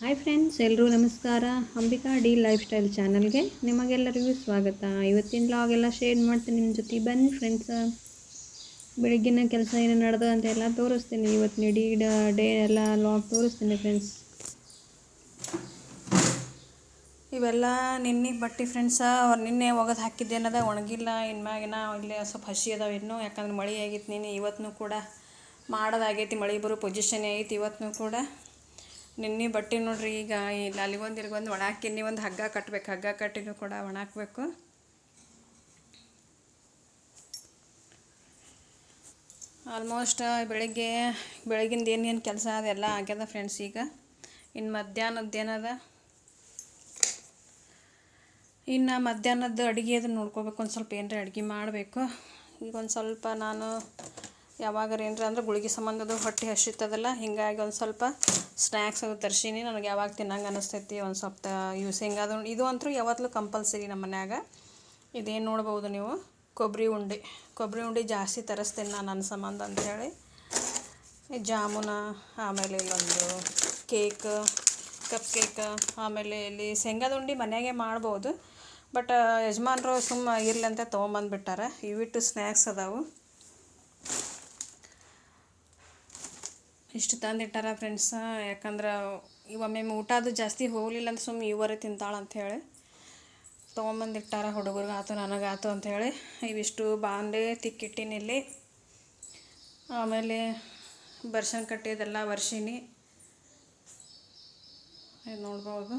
Hi friends ಎಲ್ಲರೂ ನಮಸ್ಕಾರ. Ambika D life style ಚಾನಲ್ಗೆ ನಿಮಗೆಲ್ಲರಿಗೂ ಸ್ವಾಗತ. ಇವತ್ತಿನ ಲಾಗ್ ಎಲ್ಲ ಶೇರ್ ಮಾಡ್ತೀನಿ ನಿಮ್ಮ ಜೊತೆ. ಬನ್ನಿ ಫ್ರೆಂಡ್ಸ್ ಬೆಳಗ್ಗಿನ ಕೆಲಸ ಏನು ನಡೆದ ಅಂತ ಎಲ್ಲ ತೋರಿಸ್ತೀನಿ. ಇವತ್ತು ಇಡೀ ಡೇ ಎಲ್ಲ ಲಾಗ್ ತೋರಿಸ್ತೀನಿ ಫ್ರೆಂಡ್ಸ್ ಇವೆಲ್ಲ ನಿನ್ನೆ ಬಟ್ಟೆ ಫ್ರೆಂಡ್ಸ ಅವ್ರು ನಿನ್ನೆ ಒಗದು ಹಾಕಿದ್ದೇನದ ಒಣಗಿಲ್ಲ ಇನ್ಮ್ಯಾಗಿನ ಇಲ್ಲಿ ಸ್ವಲ್ಪ ಹಸಿ ಅದಾವೆ ಇನ್ನೂ. ಯಾಕಂದ್ರೆ ಮಳೆ ಆಗೈತೆ ನಿನ್ನೆ ಇವತ್ತೂ ಕೂಡ ಮಾಡೋದಾಗೈತಿ ಮಳೆ ಬರೋ ಪೊಸಿಷನ್ ಐತಿ ಇವತ್ತೂ ಕೂಡ. ನಿನ್ನೆ ಬಟ್ಟೆ ನೋಡ್ರಿ, ಈಗ ಇಲ್ಲಿ ಅಲ್ಲಿಗೊಂದು ಇಲ್ಲಿಗೊಂದು ಒಣ ಹಾಕಿನಿ ಒಂದು ಹಗ್ಗ ಕಟ್ಬೇಕು. ಹಗ್ಗ ಕಟ್ಟಿದ್ರು ಕೂಡ ಒಣ ಆಲ್ಮೋಸ್ಟ್ ಬೆಳಗ್ಗೆ, ಬೆಳಗಿಂದ ಏನೇನು ಕೆಲಸ ಅದೆಲ್ಲ ಆಗ್ಯದ ಫ್ರೆಂಡ್ಸ್ ಈಗ. ಇನ್ನು ಮಧ್ಯಾಹ್ನದ್ದು ಏನದ? ಇನ್ನು ಮಧ್ಯಾಹ್ನದ ಅಡುಗೆ ಅದನ್ನು ನೋಡ್ಕೋಬೇಕು. ಒಂದು ಸ್ವಲ್ಪ ಏನರ ಅಡುಗೆ ಮಾಡಬೇಕು. ಈಗ ಒಂದು ಸ್ವಲ್ಪ ನಾನು ಯಾವಾಗಾರ ಏನರ ಅಂದ್ರೆ ಗುಳಿಗೆ ಸಂಬಂಧದ ಹೊಟ್ಟೆ ಹಸಿತದಲ್ಲ, ಹೀಗಾಗಿ ಒಂದು ಸ್ವಲ್ಪ ಸ್ನ್ಯಾಕ್ಸ್ ತರ್ಸೀನಿ. ನನಗೆ ಯಾವಾಗ ತಿನ್ನಂಗೆ ಅನಿಸ್ತೈತಿ, ಒಂದು ಸ್ವಲ್ಪ ಯೂಸ್ ಅದು ಇದು ಅಂತೂ ಯಾವತ್ತೂ ಕಂಪಲ್ಸರಿ ನಮ್ಮ ಮನ್ಯಾಗ. ಇದೇನು ನೋಡ್ಬೋದು ನೀವು? ಕೊಬ್ಬರಿ ಉಂಡೆ. ಕೊಬ್ಬರಿ ಉಂಡೆ ಜಾಸ್ತಿ ತರಿಸ್ತೀನಿ ನಾನು ನನ್ನ ಸಂಬಂಧ ಅಂಥೇಳಿ ಜಾಮೂನ, ಆಮೇಲೆ ಇಲ್ಲೊಂದು ಕೇಕ್ ಕಪ್ ಕೇಕ್ ಆಮೇಲೆ ಇಲ್ಲಿ ಶೇಂಗಾದ ಉಂಡೆ ಮನೆಯಾಗೆ ಮಾಡ್ಬೋದು. ಬಟ್ ಯಜಮಾನ್ರು ಸುಮ್ಮ ಇರಲಿ ಅಂತ ತೊಗೊಂಬಂದ್ಬಿಟ್ಟಾರೆ. ಇವಿಟ್ಟು ಸ್ನ್ಯಾಕ್ಸ್ ಅದಾವು. ಇಷ್ಟು ತಂದಿಟ್ಟಾರ ಫ್ರೆಂಡ್ಸ ಯಾಕಂದ್ರೆ ಒಮ್ಮೆ ಊಟ ಅದು ಜಾಸ್ತಿ ಹೋಗಲಿಲ್ಲ ಅಂತ ಸುಮ್ಮನೆ ಇವರೇ ತಿಂತಾಳೆ ಅಂಥೇಳಿ ತೊಗೊಂಬಂದಿಟ್ಟಾರ ಹುಡುಗರಿಗಾತು ನನಗಾತು ಅಂಥೇಳಿ ಇವಿಷ್ಟು ಬಾಂಡೆ ತಿಕ್ಕಿಟ್ಟಿನಿ ಇಲ್ಲಿ. ಆಮೇಲೆ ಬರ್ಶನ್ ಕಟ್ಟಿದೆಲ್ಲ ವರ್ಷಿನಿ ಇದು ನೋಡ್ಬೋದು,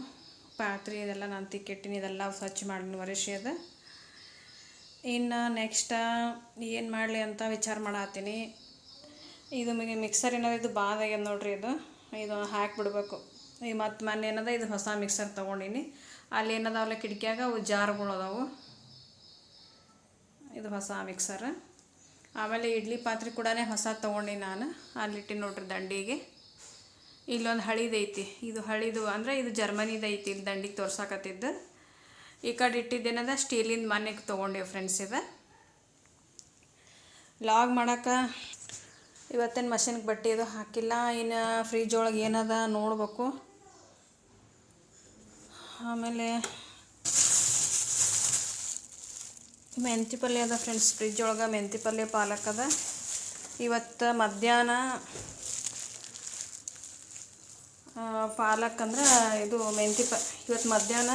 ಪಾತ್ರೆ ಇದೆಲ್ಲ ನಾನು ತಿಕ್ಕಿಟ್ಟಿನಿ, ಇದೆಲ್ಲ ಸ್ವಚ್ಛ ಮಾಡಿ ವರ್ಷಿ ಅದು. ಇನ್ನು ನೆಕ್ಸ್ಟ್ ಏನು ಮಾಡಲಿ ಅಂತ ವಿಚಾರ ಮಾಡತ್ತೀನಿ. ಇದು ಮಿಗಿ ಮಿಕ್ಸರ್ ಏನದ ಇದು ಬಾದ ಆಗ್ಯದ ನೋಡ್ರಿ ಇದು. ಇದು ಹಾಕಿಬಿಡ್ಬೇಕು. ಈ ಮತ್ತು ಮೊನ್ನೆ ಏನದ ಇದು ಹೊಸ ಮಿಕ್ಸರ್ ತೊಗೊಂಡೀನಿ. ಅಲ್ಲಿ ಏನದಾವಲ್ಲ ಕಿಟಕಿಯಾಗ ಅವು ಜಾರ್ಗಳು ಅದಾವು. ಇದು ಹೊಸ ಮಿಕ್ಸರ್ ಆಮೇಲೆ ಇಡ್ಲಿ ಪಾತ್ರೆ ಕೂಡ ಹೊಸ ತೊಗೊಂಡಿನಿ ನಾನು. ಅಲ್ಲಿಟ್ಟು ನೋಡ್ರಿ ದಂಡಿಗೆ. ಇಲ್ಲೊಂದು ಹಳಿದೈತಿ ಇದು ಹಳಿದು ಅಂದರೆ ಇದು ಜರ್ಮನಿದೈತಿ ಇಲ್ಲಿ ದಂಡಿಗೆ ತೋರ್ಸಾಕತ್ತಿದ್ದು. ಈ ಕಡೆ ಇಟ್ಟಿದ್ದೇನದ ಸ್ಟೀಲಿಂದ ಮನೆಗೆ ತೊಗೊಂಡೇವು ಫ್ರೆಂಡ್ಸ್ ಇದು. ಲಾಗ್ ಮಾಡೋಕೆ ಇವತ್ತಿನ ಮಷಿನ್ಗೆ ಬಟ್ಟೆ ಇದು ಹಾಕಿಲ್ಲ, ಇನ್ನು ಫ್ರಿಜ್ ಒಳಗೆ ಏನದ ನೋಡಬೇಕು. ಆಮೇಲೆ ಮೆಂತಿ ಪಲ್ಯ ಅದ ಫ್ರೆಂಡ್ಸ್ ಫ್ರಿಜ್ ಒಳಗೆ ಮೆಂತಿ ಪಲ್ಯ, ಪಾಲಕ್ ಅದ. ಇವತ್ತು ಮಧ್ಯಾಹ್ನ ಪಾಲಕ್ ಅಂದ್ರೆ ಇದು ಮೆಂತಿ ಪ, ಇವತ್ತು ಮಧ್ಯಾಹ್ನ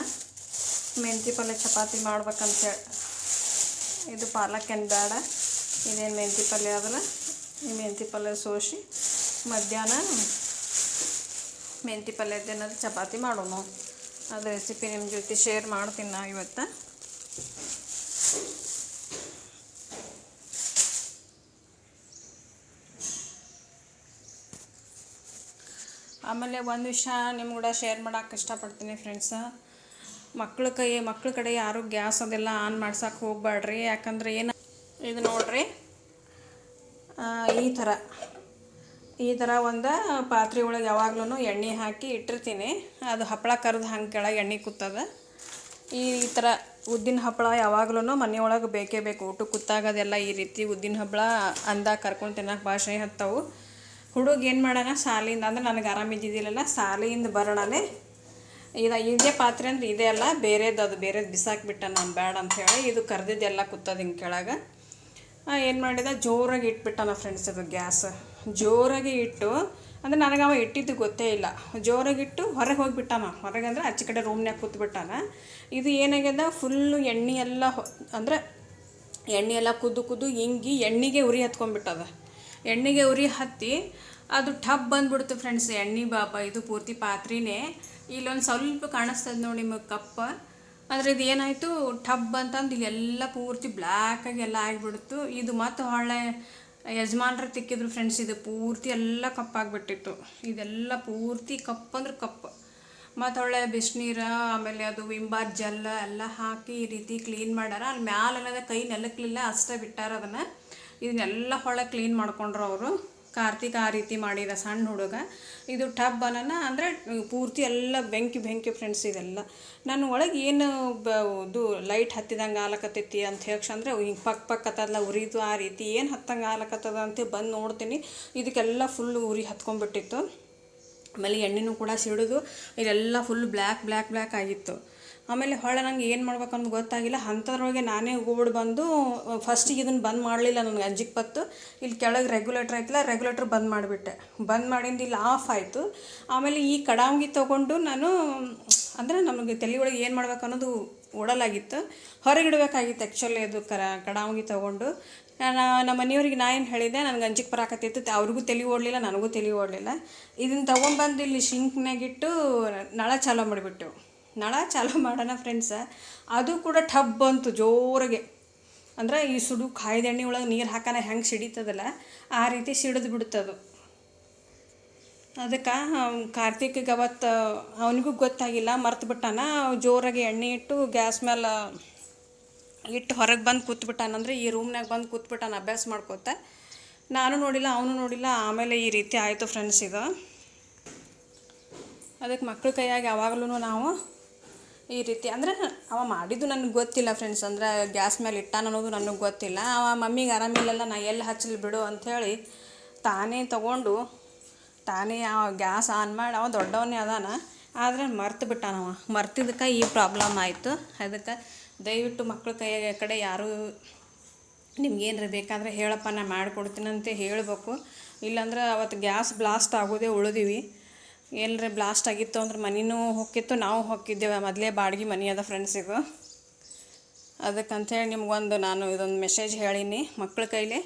ಮೆಂತಿ ಪಲ್ಯ ಚಪಾತಿ ಮಾಡ್ಬೇಕಂತೇಳಿ ಇದು ಪಾಲಕ್ ಏನು ಬೇಡ ಇದೇನು ಮೆಂತಿ ಪಲ್ಯ ಅದಲ್ಲ. ಮೆಂತಿ ಪಲ್ಯ ಸೋಸಿ ಮಧ್ಯಾಹ್ನ ಮೆಂತಿ ಪಲ್ಯದ್ದೇನಾದ್ರು ಚಪಾತಿ ಮಾಡೋಣ ಅದು ರೆಸಿಪಿ ನಿಮ್ಮ ಜೊತೆ ಶೇರ್ ಮಾಡ್ತೀನಿ ನಾ ಇವತ್ತು. ಆಮೇಲೆ ಒಂದು ವಿಷಯ ನಿಮ್ಮ ಕೂಡ ಶೇರ್ ಮಾಡೋಕೆ ಇಷ್ಟಪಡ್ತೀನಿ ಫ್ರೆಂಡ್ಸ ಮಕ್ಳ ಕೈ ಮಕ್ಳ ಕಡೆ ಯಾರು ಗ್ಯಾಸ್ ಅದೆಲ್ಲ ಆನ್ ಮಾಡ್ಸಕ್ಕೆ ಹೋಗ್ಬೇಡ್ರಿ ಯಾಕಂದ್ರೆ ಏನು ಇದು ನೋಡ್ರಿ ಈ ಥರ. ಈ ಥರ ಒಂದು ಪಾತ್ರೆ ಒಳಗೆ ಯಾವಾಗ್ಲೂ ಎಣ್ಣೆ ಹಾಕಿ ಇಟ್ಟಿರ್ತೀನಿ. ಅದು ಹಪ್ಪಳ ಕರೆದು ಹಂಗೆ ಕೆಳಗೆ ಎಣ್ಣೆ ಕೂತದ. ಈ ಥರ ಉದ್ದಿನ ಹಪ್ಪಳ ಯಾವಾಗ್ಲೂ ಮನೆಯೊಳಗೆ ಬೇಕೇ ಬೇಕು. ಊಟಕ್ಕೆ ಕೂತಾಗದೆಲ್ಲ ಈ ರೀತಿ ಉದ್ದಿನ ಹಪ್ಪಳ ಅಂದ ಕರ್ಕೊಂಡು ತಿನ್ನೋಕೆ ಭಾಷೆ ಹತ್ತವು ಹುಡುಗ ಏನು ಮಾಡೋಣ ಶಾಲೆಯಿಂದ ಅಂದ್ರೆ ನನಗೆ ಆರಾಮಿದ್ದಿದ್ದಿಲ್ಲ ಶಾಲೆಯಿಂದ ಬರೋಣನೆ ಇದು ಇದೇ ಪಾತ್ರೆ ಅಂದ್ರೆ ಇದೇ ಅಲ್ಲ, ಬೇರೆದು ಅದು, ಬೇರೆದು ಬಿಸಾಕ್ಬಿಟ್ಟ ನಾನು ಬೇಡ ಹೇಳಿ ಇದು ಕರೆದಿದ್ದೆಲ್ಲ ಕೂತದ ಹಿಂಗೆ ಕೆಳಗೆ. ಏನು ಮಾಡಿದ? ಜೋರಾಗಿ ಇಟ್ಬಿಟ್ಟಾನ ಫ್ರೆಂಡ್ಸ್ ಅದು ಗ್ಯಾಸ್ ಜೋರಾಗಿ ಇಟ್ಟು, ಅಂದರೆ ನನಗೆ ಅವ ಇಟ್ಟಿದ್ದು ಗೊತ್ತೇ ಇಲ್ಲ. ಜೋರಾಗಿ ಇಟ್ಟು ಹೊರಗೆ ಹೋಗಿಬಿಟ್ಟಾನ. ಹೊರಗೆ ಅಂದ್ರೆ ಆಚೆ ಕಡೆ ರೂಮ್ನ್ಯಾಗ ಕೂತ್ಬಿಟ್ಟಾನ. ಇದು ಏನಾಗ್ಯದ ಫುಲ್ಲು ಎಣ್ಣೆ ಎಲ್ಲ ಅಂದರೆ ಎಣ್ಣೆ ಎಲ್ಲ ಕುದ್ದು ಕುದ್ದು ಹಿಂಗಿ ಎಣ್ಣೆಗೆ ಉರಿ ಹತ್ಕೊಂಡ್ಬಿಟ್ಟದ. ಎಣ್ಣೆಗೆ ಉರಿ ಹತ್ತಿ ಅದು ಟಬ್ ಬಂದ್ಬಿಡ್ತು ಫ್ರೆಂಡ್ಸ್ ಎಣ್ಣೆ ಬಾಬಾ ಇದು ಪೂರ್ತಿ ಪಾತ್ರಿನೇ. ಇಲ್ಲೊಂದು ಸ್ವಲ್ಪ ಕಾಣಿಸ್ತದೆ ನೋಡಿ ನಿಮಗೆ ಕಪ್ಪ. ಆದರೆ ಇದು ಏನಾಯಿತು, ಟಬ್ ಅಂತಂದು ಇಲ್ಲೆಲ್ಲ ಪೂರ್ತಿ ಬ್ಲ್ಯಾಕಾಗಿ ಎಲ್ಲ ಆಗಿಬಿಡ್ತು. ಇದು ಮತ್ತು ಹೊಳ್ಳೆ ಯಜಮಾನ್ರು ತಿಕ್ಕಿದ್ರು ಫ್ರೆಂಡ್ಸ್ ಇದು ಪೂರ್ತಿ ಎಲ್ಲ ಕಪ್ಪಾಗಿಬಿಟ್ಟಿತ್ತು. ಇದೆಲ್ಲ ಪೂರ್ತಿ ಕಪ್ಪಂದ್ರೆ ಕಪ್ಪು ಕಪ್. ಮತ್ತು ಒಳ್ಳೆ ಬಿಸಿನೀರು, ಆಮೇಲೆ ಅದು ವಿಂಬಾರ್ ಜೆಲ್ ಎಲ್ಲ ಹಾಕಿ ಈ ರೀತಿ ಕ್ಲೀನ್ ಮಾಡ್ಯಾರ. ಅಲ್ಲಿ ಮ್ಯಾಲೆಲ್ಲದ ಕೈ ನೆಲಕ್ಲಿಲ್ಲ, ಅಷ್ಟೇ ಬಿಟ್ಟಾರ ಅದನ್ನು. ಇದನ್ನೆಲ್ಲ ಹೊಳೆ ಕ್ಲೀನ್ ಮಾಡ್ಕೊಂಡ್ರು ಅವರು. ಕಾರ್ತಿಕ್ ಆ ರೀತಿ ಮಾಡಿದ ಸಣ್ಣ ಹುಡುಗ. ಇದು ಟಬ್ ಅನ್ನ ಅಂದರೆ ಪೂರ್ತಿ ಎಲ್ಲ ಬೆಂಕಿ ಬೆಂಕಿ ಫ್ರೆಂಡ್ಸ್ ಇದೆಲ್ಲ. ನಾನು ಒಳಗೆ ಏನು ಇದು ಲೈಟ್ ಹತ್ತಿದಂಗೆ ಆಲಕತ್ತೈತಿ ಅಂತ ಹೇಳಕ್ಷಂದ್ರೆ ಹಿಂಗೆ ಪಕ್ ಪಕ್ ಹತ್ತದಲ್ಲ ಉರಿದು ಆ ರೀತಿ ಏನು ಹತ್ತಂಗೆ ಆಲಕತ್ತದ ಅಂತ ಬಂದು ನೋಡ್ತೀನಿ. ಇದಕ್ಕೆಲ್ಲ ಫುಲ್ ಉರಿ ಹತ್ಕೊಂಡ್ಬಿಟ್ಟಿತ್ತು. ಆಮೇಲೆ ಎಣ್ಣೆನೂ ಕೂಡ ಸಿಡಿದು, ಇದೆಲ್ಲ ಫುಲ್ ಬ್ಲ್ಯಾಕ್ ಬ್ಲ್ಯಾಕ್ ಬ್ಲ್ಯಾಕ್ ಆಗಿತ್ತು. ಆಮೇಲೆ ಹೊಳೆ ನಂಗೆ ಏನು ಮಾಡ್ಬೇಕು ಅನ್ನೋದು ಗೊತ್ತಾಗಿಲ್ಲ. ಅಂಥದ್ರೊಳಗೆ ನಾನೇ ಓಡ್ ಬಂದು ಫಸ್ಟಿಗೆ ಇದನ್ನು ಬಂದ್ ಮಾಡಲಿಲ್ಲ ನನಗೆ ಅಂಜಿಕ್ ಪತ್ತು. ಇಲ್ಲಿ ಕೆಳಗೆ ರೆಗ್ಯುಲೇಟ್ರ್ ಐತಲ್ಲ ರೆಗ್ಯುಲೇಟ್ರ್ ಬಂದ್ ಮಾಡಿಬಿಟ್ಟೆ. ಬಂದ್ ಮಾಡಿಂದ ಇಲ್ಲಿ ಆಫ್ ಆಯಿತು. ಆಮೇಲೆ ಈ ಕಡಾಂಗಿ ತೊಗೊಂಡು ನಾನು, ಅಂದರೆ ನಮಗೆ ತಲೆ ಒಳಗೆ ಏನು ಮಾಡ್ಬೇಕು ಅನ್ನೋದು ಓಡಲಾಗಿತ್ತು. ಹೊರಗಿಡಬೇಕಾಗಿತ್ತು ಆ್ಯಕ್ಚುಲಿ ಅದು ಕರ, ಕಡಾಂಗಿ ತೊಗೊಂಡು. ನಾನು, ನಮ್ಮ ಮನೆಯವ್ರಿಗೆ ನಾ ಏನು ಹೇಳಿದೆ, ನನಗೆ ಅಂಜಿಕ್ ಬರಾಕತ್ತಿತ್ತು. ಅವ್ರಿಗೂ ತಲೆ ಓಡಲಿಲ್ಲ, ನನಗೂ ತಲೆ ಓಡಲಿಲ್ಲ. ಇದನ್ನು ತೊಗೊಂಬಂದು ಇಲ್ಲಿ ಶಿಂಕ್ನಾಗಿಟ್ಟು ನಳ ಚಾಲೋ ಮಾಡಿಬಿಟ್ಟು ನಳ ಚಾಲೂ ಮಾಡೋಣ ಫ್ರೆಂಡ್ಸ ಅದು ಕೂಡ ಟಬ್ ಬಂತು ಜೋರಾಗೆ. ಅಂದ್ರೆ ಈ ಸುಡು ಕಾಯ್ದ ಎಣ್ಣೆ ಒಳಗೆ ನೀರು ಹಾಕೋಣ ಹೆಂಗೆ ಸಿಡಿತದಲ್ಲ, ಆ ರೀತಿ ಸಿಡಿದು ಬಿಡ್ತದು ಅದಕ್ಕೆ ಕಾರ್ತಿಕ್ ಅವತ್ತು, ಅವನಿಗೂ ಗೊತ್ತಾಗಿಲ್ಲ, ಮರ್ತು ಬಿಟ್ಟಾನ. ಜೋರಾಗಿ ಎಣ್ಣೆ ಇಟ್ಟು ಗ್ಯಾಸ್ ಮೇಲೆ ಇಟ್ಟು ಹೊರಗೆ ಬಂದು ಕೂತ್ಬಿಟ್ಟಾನಂದ್ರೆ ಈ ರೂಮ್ನಾಗ ಬಂದು ಕೂತ್ಬಿಟ್ಟಾನ, ಅಭ್ಯಾಸ ಮಾಡ್ಕೋತ. ನಾನು ನೋಡಿಲ್ಲ, ಅವನು ನೋಡಿಲ್ಲ, ಆಮೇಲೆ ಈ ರೀತಿ ಆಯಿತು ಫ್ರೆಂಡ್ಸ್ ಇದು ಅದಕ್ಕೆ ಮಕ್ಳ ಕೈಯಾಗಿ ಯಾವಾಗಲೂ ನಾವು ಈ ರೀತಿ ಅಂದ್ರೆ ಅವ ಮಾಡಿದ್ದು ನನಗೆ ಗೊತ್ತಿಲ್ಲ ಫ್ರೆಂಡ್ಸ್ ಅಂದ್ರೆ ಗ್ಯಾಸ್ ಮೇಲೆ ಇಟ್ಟಾನ ಅನ್ನೋದು ನನಗೆ ಗೊತ್ತಿಲ್ಲ. ಅವ ಮಮ್ಮಿಗೆ ಆರಾಮಿಲ್ಲಲ್ಲ ನಾ ಎಲ್ಲಿ ಹಚ್ಚಲಿ ಬಿಡು ಅಂಥೇಳಿ ತಾನೇ ತಗೊಂಡು, ತಾನೇ ಆ ಗ್ಯಾಸ್ ಆನ್ ಮಾಡಿ, ಅವ ದೊಡ್ಡವನೇ ಅದಾನ. ಆದರೆ ಮರ್ತು ಬಿಟ್ಟಾನವ ಮರ್ತಿದ್ದಕ್ಕೆ ಈ ಪ್ರಾಬ್ಲಮ್ ಆಯಿತು. ಅದಕ್ಕೆ ದಯವಿಟ್ಟು ಮಕ್ಕಳ ಕೈಯಾಗ ಕಡೆ ಯಾರೂ ನಿಮ್ಗೇನಾರ ಬೇಕಾದರೆ ಹೇಳಪ್ಪ ನಾ ಮಾಡಿಕೊಡ್ತೀನಂತೆ ಹೇಳಬೇಕು. ಇಲ್ಲಾಂದ್ರೆ ಅವತ್ತು ಗ್ಯಾಸ್ ಬ್ಲಾಸ್ಟ್ ಆಗೋದೇ ಉಳಿದೀವಿ. ಎಲ್ಲರ ಬ್ಲಾಸ್ಟ್ ಆಗಿತ್ತು ಅಂದ್ರೆ ಮನೆನೂ ಹೋಗಿತ್ತು ನಾವು ಹೊಕ್ಕಿದ್ದೇವೆ. ಮೊದಲೇ ಬಾಡಿಗೆ ಮನೆ ಅದ ಫ್ರೆಂಡ್ಸಿಗೂ ಅದಕ್ಕಂಥೇಳಿ ನಿಮ್ಗೊಂದು ನಾನು ಇದೊಂದು ಮೆಸೇಜ್ ಹೇಳೀನಿ ಮಕ್ಕಳ ಕೈಲಿ.